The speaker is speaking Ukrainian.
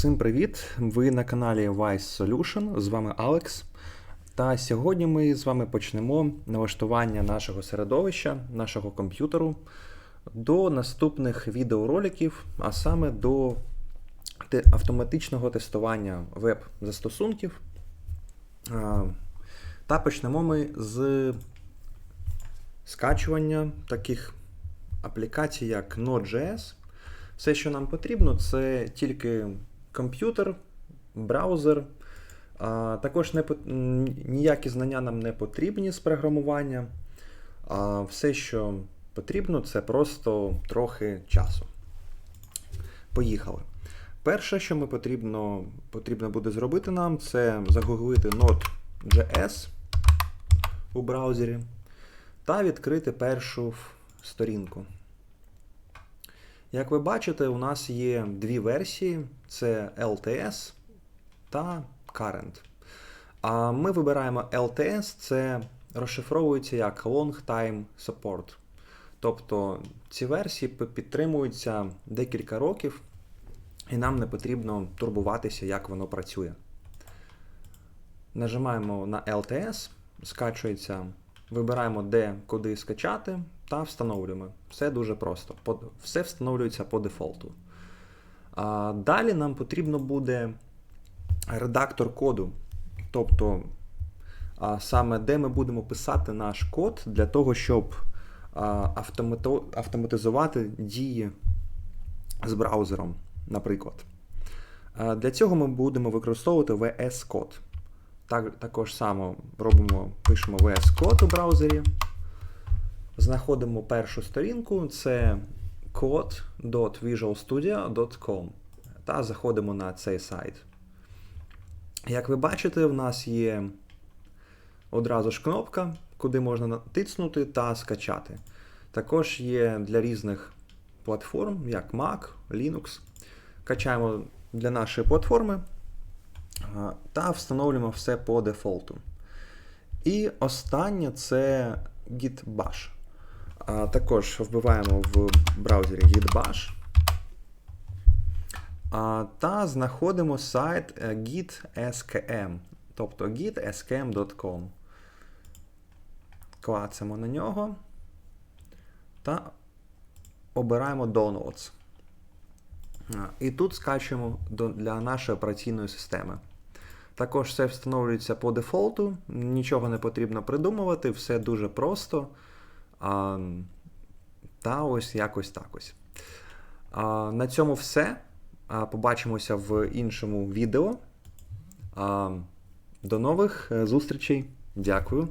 Всім привіт! Ви на каналі Wise Solution. З вами Алекс. Та сьогодні ми з вами почнемо налаштування нашого середовища, нашого комп'ютеру до наступних відеороликів, а саме до автоматичного тестування веб-застосунків. Та почнемо ми з скачування таких аплікацій, як Node.js. Все, що нам потрібно, це тільки комп'ютер, браузер. А, також не, ніякі знання нам не потрібні з програмування. А, все, що потрібно, це просто трохи часу. Поїхали. Перше, що ми потрібно, потрібно буде зробити нам, це загуглити Node.js у браузері та відкрити першу сторінку. Як ви бачите, у нас є дві версії: це LTS та Current. А ми вибираємо LTS, це розшифровується як Long Time Support. Тобто ці версії підтримуються декілька років, і нам не потрібно турбуватися, як воно працює. Нажимаємо на LTS, скачується, вибираємо де куди скачати та встановлюємо. Все дуже просто. Все встановлюється по дефолту. Далі нам потрібно буде редактор коду. Тобто, саме де ми будемо писати наш код для того, щоб автоматизувати дії з браузером, наприклад. Для цього ми будемо використовувати VS Code. Так, також само робимо, пишемо VS Code у браузері. Знаходимо першу сторінку, це code.visualstudio.com та заходимо на цей сайт. Як ви бачите, в нас є одразу ж кнопка, куди можна натиснути та скачати. Також є для різних платформ, як Mac, Linux. Качаємо для нашої платформи та встановлюємо все по дефолту. І останнє це git-bash. Також вбиваємо в браузері git-bash. Та знаходимо сайт е, git.skm, тобто git.skm.com. Клацемо на нього та обираємо Downloads. І тут скачуємо для нашої операційної системи. Також все встановлюється по дефолту, нічого не потрібно придумувати, все дуже просто. А, та ось якось так ось. А, на цьому все. А, побачимося в іншому відео. А, до нових е, зустрічей. Дякую.